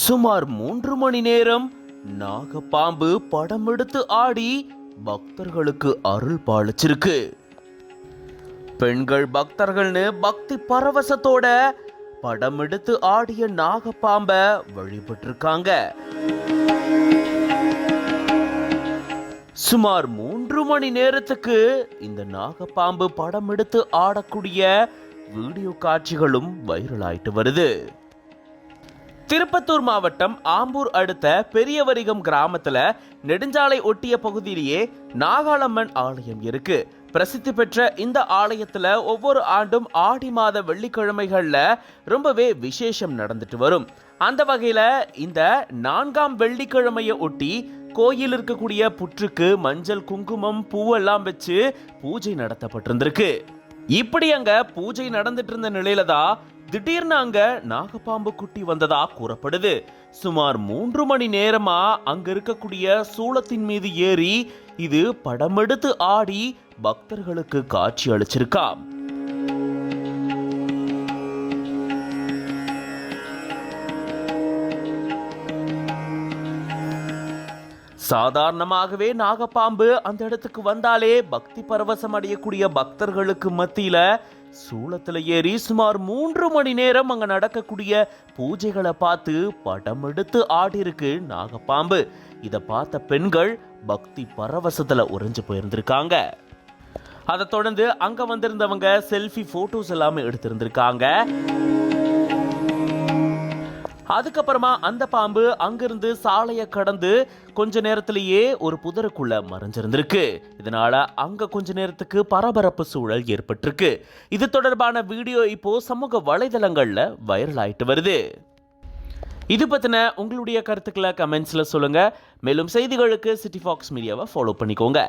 சுமார் மூன்று மணி நேரம் நாகப்பாம்பு படம் எடுத்து ஆடி பக்தர்களுக்கு அருள் பாலிச்சிருக்கு. பெண்கள் பக்தர்கள்னு பக்தி பரவசத்தோட படம் எடுத்து ஆடிய நாகப்பாம்ப வழிபட்டிருக்காங்க. சுமார் மூன்று மணி நேரத்துக்கு இந்த நாகப்பாம்பு படம் எடுத்து ஆடக்கூடிய வீடியோ காட்சிகளும் வைரல் ஆயிட்டு வருது. திருப்பத்தூர் மாவட்டம் ஆம்பூர் அடுத்த பெரியவரிகம் கிராமத்துல நெடுஞ்சாலை ஒட்டிய பகுதியிலேயே நாகாளம்மன் ஆலயம் இருக்கு. பிரசித்தி பெற்ற இந்த ஆலயத்துல ஒவ்வொரு ஆண்டும் ஆடி மாத வெள்ளிக்கிழமைகள்ல ரொம்பவே விசேஷம் நடந்துட்டு வரும். அந்த வகையில இந்த நான்காம் வெள்ளிக்கிழமையை ஒட்டி கோயில் இருக்கக்கூடிய புற்றுக்கு மஞ்சள் குங்குமம் பூவெல்லாம் வச்சு பூஜை நடத்தப்பட்டிருந்திருக்கு. இப்படி அங்க பூஜை நடந்துட்டு இருந்த நிலையில தான் திடீர்னு அங்க நாகப்பாம்பு குட்டி வந்ததா கூறப்படுது. சுமார் மூன்று மணி நேரமா அங்க இருக்கக்கூடிய சூளத்தின் மீது ஏறி இது படமெடுத்து ஆடி பக்தர்களுக்கு காட்சி அளிச்சிருக்கா சாதாரணமாகவே நாகப்பாம்பு அந்த இடத்துக்கு வந்தாலே பக்தி பரவசம் அடையக்கூடிய பக்தர்களுக்கு மத்தியில சூளத்துல ஏறி சுமார் மூன்று மணி நேரம் அங்க நடக்கக்கூடிய பூஜைகளை பார்த்து படம் எடுத்து ஆடிருக்கு நாகப்பாம்பு. இதை பார்த்த பெண்கள் பக்தி பரவசத்துல உறைஞ்சு போயிருந்திருக்காங்க. அதை தொடர்ந்து அங்க வந்திருந்தவங்க செல்ஃபி போட்டோஸ் எல்லாமே எடுத்திருந்திருக்காங்க. அதுக்கப்புறமா அந்த பாம்பு அங்கிருந்து சாலையை கடந்து கொஞ்ச நேரத்திலேயே ஒரு புதருக்குள்ள மறைஞ்சிருந்திருக்கு. இதனால அங்க கொஞ்ச நேரத்துக்கு பரபரப்பு சூழல் ஏற்பட்டிருக்கு. இது தொடர்பான வீடியோ இப்போ சமூக வலைதளங்கள்ல வைரல் ஆயிட்டு வருது. இது பத்தின உங்களுடைய கருத்துக்களை கமெண்ட்ஸ்ல சொல்லுங்க. மேலும் செய்திகளுக்கு சிட்டி ஃபாக்ஸ் மீடியாவை ஃபாலோ பண்ணிக்கோங்க.